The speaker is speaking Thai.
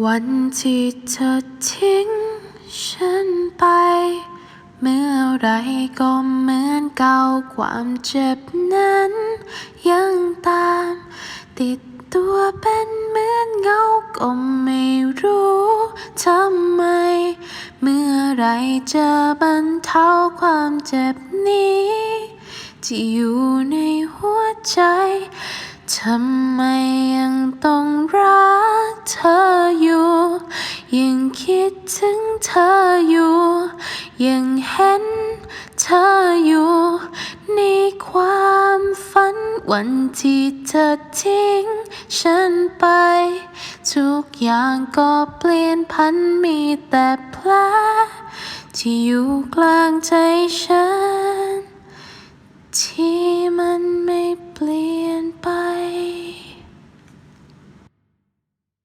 วันที่เธอทิ้งฉันไป เมื่อไรก็เหมือนเก่าความเจ็บนั้น ยังตาม ติดตัวเป็นเหมือนเงาก็ไม่รู้ทำไม เมื่อไรจะบรรเทาความเจ็บนี้ ที่อยู่ในหัวใจทำไม เธออยู่ ยังคิดถึงเธออยู่ ยังเห็นเธออยู่ ในความฝันวันที่เธอทิ้งฉันไป ทุกอย่างก็เปลี่ยนพันมีแต่แผลที่อยู่กลางใจฉัน ที่มันไม่เปลี่ยนไป